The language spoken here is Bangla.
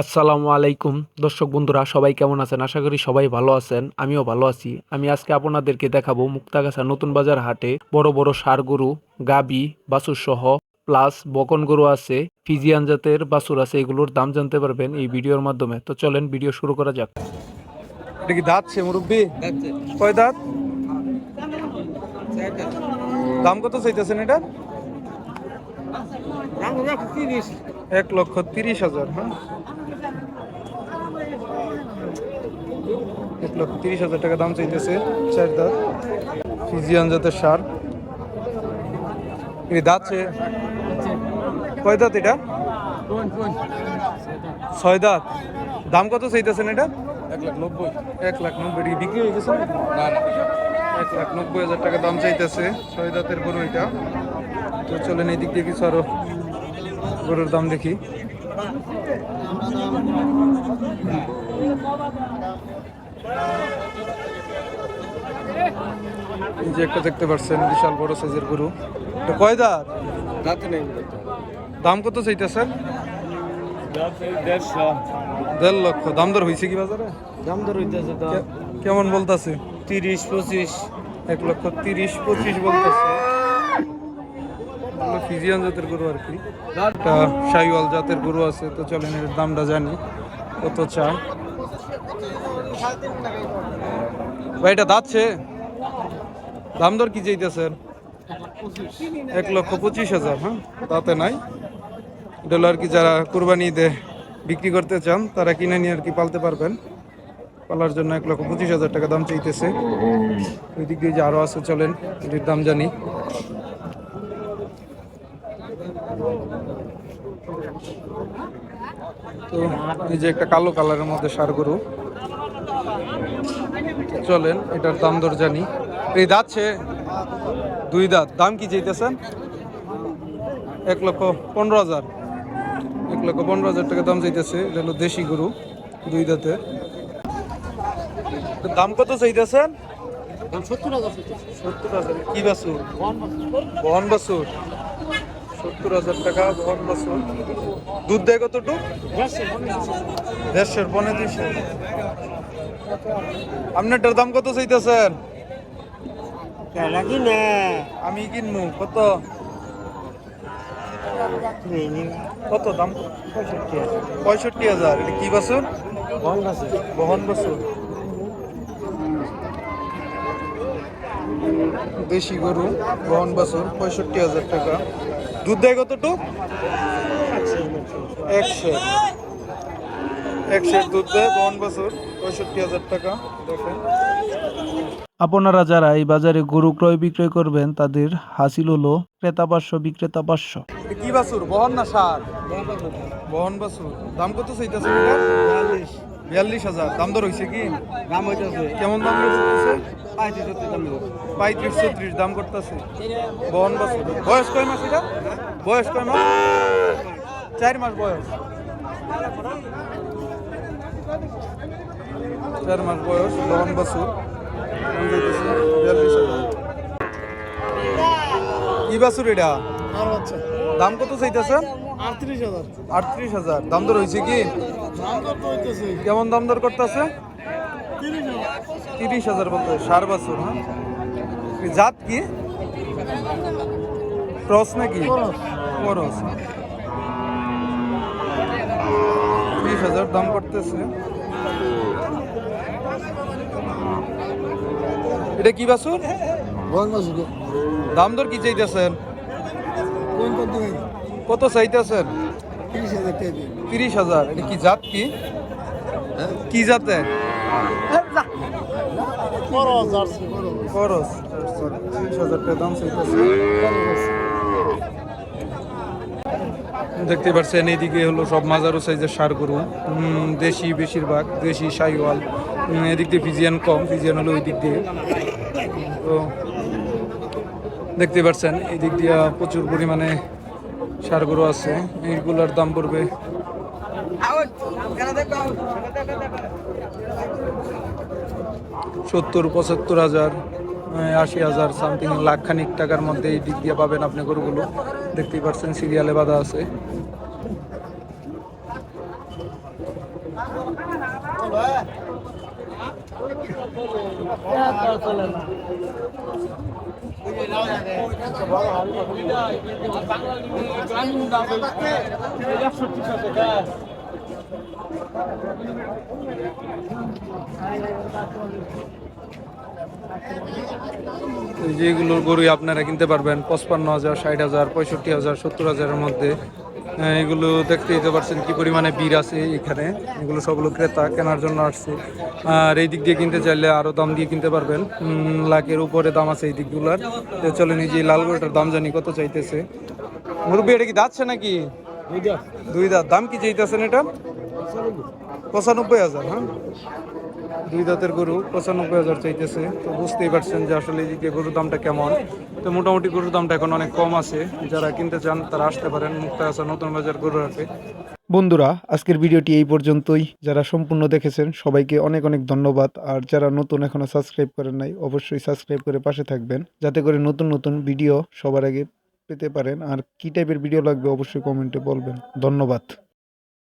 আসসালামু আলাইকুম। দর্শক বন্ধুরা সবাই কেমন আছেন? আশা করি সবাই ভালো আছেন আমিও ভালো আছি। আমি আজকে আপনাদেরকে দেখাবো মুক্তাগাছা নতুন বাজার হাটে বড় বড় ষাড় গরু গাবি বাছুর সহ প্লাস বকন গরু আছে ফিজিয়ান জাতের বাছুর আছে এগুলোর দাম জানতে পারবেন এই ভিডিওর মাধ্যমে। তো চলেন ভিডিও শুরু করা যাক। এটা কি দাঁত সে মুরব্বী? কয় দাঁত? দাম কত চাইতেছেন এটা? এক লক্ষ তিরিশ হাজার হ্যাঁ? এক লক্ষ তিরিশ হাজার টাকা দাম চাইতেছে চার দাঁত ফিজিয়ান জাতের সার। এই দাঁত সে কয় দাঁত এটা? ছয় দাঁত। দাম কত চাইতেছেন এটা? এক লাখ নব্বই। এক লাখ নব্বই। এটা বিক্রি হয়ে গেছে? না। এক লাখ নব্বই হাজার টাকা দাম চাইতেছে ছয় দাঁতের গরু এটা। তো চলেন এই দিক দিয়ে কিছু আরও গরুর দাম দেখি। এই যে একটা দেখতে পাচ্ছেন বিশাল বড় সাইজের গরু। এটা কয় দাঁত? দাঁতে নেই দাম কত চাইতেছেন দেড় লক্ষ। দাম দর হয়েছে কি বাজারে? দাম দর হইতেছে কেমন বলতাছে? তিরিশ পঁচিশ। এক লক্ষ তিরিশ পঁচিশ বলতেছে। ফিজিয়ান জাতের গরু আর কি। একটা শাহিওয়াল জাতের গরু আছে তো চলেন এর দামটা জানি। কত চায়? ভাই, এটা দাচ্ছে দাম দর কি চাইতেছেন এক লক্ষ পঁচিশ হাজার হ্যাঁ? তাতে নাই। আর কি যারা কুরবানি ঈদে বিক্রি করতে চান, তারা কিনে নিয়ে আর কি পালতে পারবেন। পালার জন্য এক লক্ষ পঁচিশ হাজার টাকা দাম চাইতেছে। ওই দিক দিয়ে যে আরও আছে, চলেন, এটির দাম জানি। তো, এই যে একটা কালো কালারের মধ্যে সার গরু। চলেন এটার দাম দর জানি। এই দাঁত সে দুই দাঁত। দাম কি চাইতেছেন? এক লক্ষ পনেরো হাজার। এক লক্ষ পনেরো হাজার টাকা দাম চাইতেছে। এটা হলো দেশি গরু দুই দাঁতের তো দাম কত চাইতেছেন? সত্তর হাজার সত্তর হাজার। কি বাসুর বহন বাসুর সত্তর হাজার টাকা বহন বাসুর দুধ দেয় কতটুকু? দেড়শোর পনেরো দুইশো। আপনারটার দাম কত চাইতেছেন? আমি কিনবো কত? কত দাম? পঁয়ষট্টি হাজার। এটা কি বাসুর বহন বাসুর দেশি গরু বহন বাছুর পঁয়ষট্টি হাজার টাকা। দুধ দেয় কতটুক একশো। একশো দুধ দেয় বহন বাছুর পঁয়ষট্টি হাজার টাকা দেখেন। আপনারা যারা এই বাজারে গরু ক্রয় বিক্রয় করবেন তাদের হাসিল হলো ক্রেতা পাঁচশো বিক্রেতা এটা কি বাছুর? বহন না সার? বহন বাছুর। দাম কত চাইতেছে এটা? বিয়াল্লিশ হাজার। দাম দর হয়েছে কি? দাম হইতেছে। কেমন দাম করতেছে পঁয়ত্রিশ সত্তর দাম পঁয়ত্রিশ চৌত্রিশ দাম করতেছে। বহন বাছুর। বয়স কয় মাস এটা? বয়স কয় মাস? চার মাস বয়স। চার মাস বয়স বহন বাছুর। বিয়াল্লিশ হাজার। কি বাছুর এটা? আর আচ্ছা দাম কত চাইতেছেন? আটত্রিশ হাজার। দাম দর হয়েছে কি? কেমন দাম দর করতেছে? তিরিশ হাজার। বলতে সার বাছুর হ্যাঁ? জাত কি? ক্রস নাকি? করস। তিরিশ হাজার দাম করতেছে। এটা কি মাস দাম দর কি চাইতেছেন? কোন কোন কত চাইতেছেন? তিরিশ হাজার। কি জাত কি? কি জাতে খরচ দাম দেখতে পাচ্ছেন এইদিকে হলো সব মাজারো সাইজের সার গরু। দেশি বেশিরভাগ, দেশি সাইওয়াল। এদিক দিয়ে ফিজিয়ান কম, ফিজিয়ান হলো ওই দিক দিয়ে। তো, দেখতে পাচ্ছেন এই দিক দিয়ে প্রচুর পরিমাণে সার গরু আছে, এইগুলোর দাম পড়বে। সত্তর, পঁচাত্তর হাজার আশি হাজার সামথিং লাখখানিক টাকার মধ্যে এই দিক দিয়ে পাবেন আপনি গরুগুলো। দেখতেই পাচ্ছেন, সিরিয়ালে বাধা আছে। এই যে এগুলোর গরুই আপনারা কিনতে পারবেন, পঁচপান্ন হাজার, ষাট হাজার, পঁয়ষট্টি হাজার, সত্তর হাজারের মধ্যে। এগুলো দেখতে দিতে পারছেন কি পরিমাণে ভিড় আছে এখানে। এগুলো সবগুলো ক্রেতা কেনার জন্য আসছে। আর এই দিক দিয়ে কিনতে চাইলে আরও দাম দিয়ে কিনতে পারবেন। উম, লাখের উপরে দাম আছে এই দিকগুলোর। তো চলেন এই যে লাল গরুটার দাম জানি কত চাইতেছে। মুরব্বী এটা কি দাঁতছে নাকি? দুই দাঁত। দাম কি চাইতেছেন এটা? পঁচানব্বই হাজার হ্যাঁ? দুই দাঁতের গরু, পঁচানব্বই হাজার চাইতেছে। তো বুঝতেই পারছেন যে আসলে এই এদিকে গরুর দামটা কেমন। তো মোটামুটি গরুর দামটা এখন অনেক কম আছে। যারা কিনতে চান, তারা আসতে পারেন মুক্তা আছে নতুন বাজার গরু হাটে। বন্ধুরা, আজকের ভিডিওটি এই পর্যন্তই। যারা সম্পূর্ণ দেখেছেন, সবাইকে অনেক অনেক ধন্যবাদ। আর যারা নতুন এখনও সাবস্ক্রাইব করেন নাই, অবশ্যই সাবস্ক্রাইব করে পাশে থাকবেন। যাতে করে নতুন নতুন ভিডিও সবার আগে পেতে পারেন। আর কী টাইপের ভিডিও লাগবে, অবশ্যই কমেন্টে বলবেন। ধন্যবাদ।